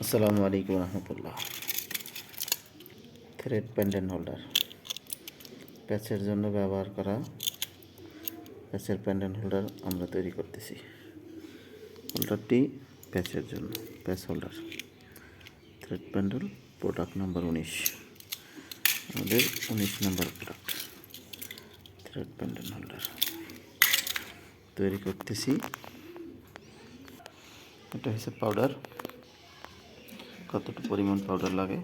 আসসালামু আলাইকুম রহমতুল্লাহ। থ্রেড প্যান্ডেন্ট হোল্ডার প্যাচের জন্য ব্যবহার করা প্যাচের প্যান্ডেন্ট হোল্ডার আমরা তৈরি করতেছি। হোল্ডারটি প্যাচের জন্য patch holder thread pendant product number উনিশ। আমাদের উনিশ number product thread pendant holder তৈরি করতেছি। এটা হচ্ছে পাউডার কতটুকু পরিমাণ পাউডার লাগে?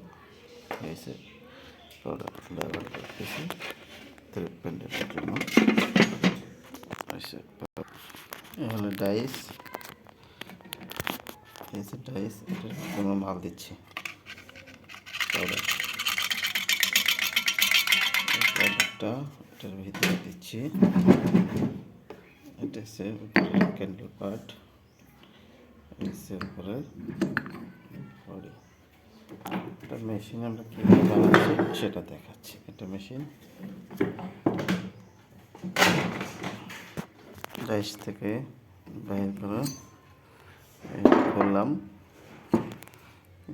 হয়েছে পাউডার ব্যবহার করতেছি। প্যান্ডেলের জন্য। হয়েছে হলো ডাইস হয়েছে ডাইস এটার জন্য মাল দিচ্ছি। পাউডার পাউডারটা এটার ভিতরে দিচ্ছি। এটা হচ্ছে ক্যান্ডেল পার্ট হচ্ছে উপরে। বডি এটা মেশিন আমরা কীভাবে বানাচ্ছি সেটা দেখাচ্ছি। একটা মেশিন ডাইস থেকে বাইর করে করলাম।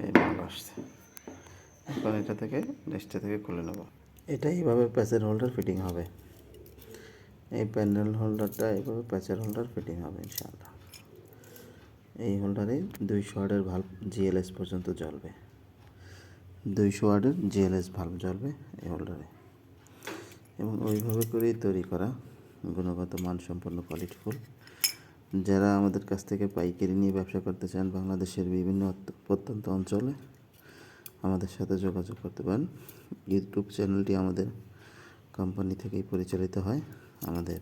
এই মাল আসছে। এখন এটা থেকে ডাইসটা থেকে খুলে নেব। এটা এইভাবে প্যাচের হোল্ডার ফিটিং হবে। এই প্যান্ডেল হোল্ডারটা এইভাবে প্যাচের হোল্ডার ফিটিং হবে ইনশাআল্লাহ। এই হোল্ডারে দুইশো ওয়ার্ডের ভাল্ব জিএলএস পর্যন্ত জ্বলবে। দুইশো ওয়ার্ডের জিএলএস ভালো জ্বলবে এই হোল্ডারে এবং ওইভাবে করেই তৈরি করা গুণগত মানসম্পন্ন কোয়ালিটি ফুল। যারা আমাদের কাছ থেকে পাইকারি নিয়ে ব্যবসা করতে চান, বাংলাদেশের বিভিন্ন প্রত্যন্ত অঞ্চলে আমাদের সাথে যোগাযোগ করতে পারেন। ইউটিউব চ্যানেলটি আমাদের কোম্পানি থেকেই পরিচালিত হয়। আমাদের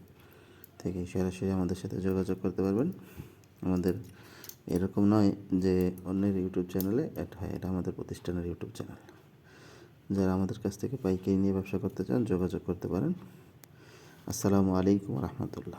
থেকে সরাসরি আমাদের সাথে যোগাযোগ করতে পারবেন। আমাদের এরকম নয় যে অন্যের ইউটিউব চ্যানেলে অ্যাড হয়, এটা আমাদের প্রতিষ্ঠানের ইউটিউব চ্যানেল। যারা আমাদের কাছ থেকে পাইকারি নিয়ে ব্যবসা করতে চান, যোগাযোগ করতে পারেন। আসসালামু আলাইকুম রহমতুল্লাহ।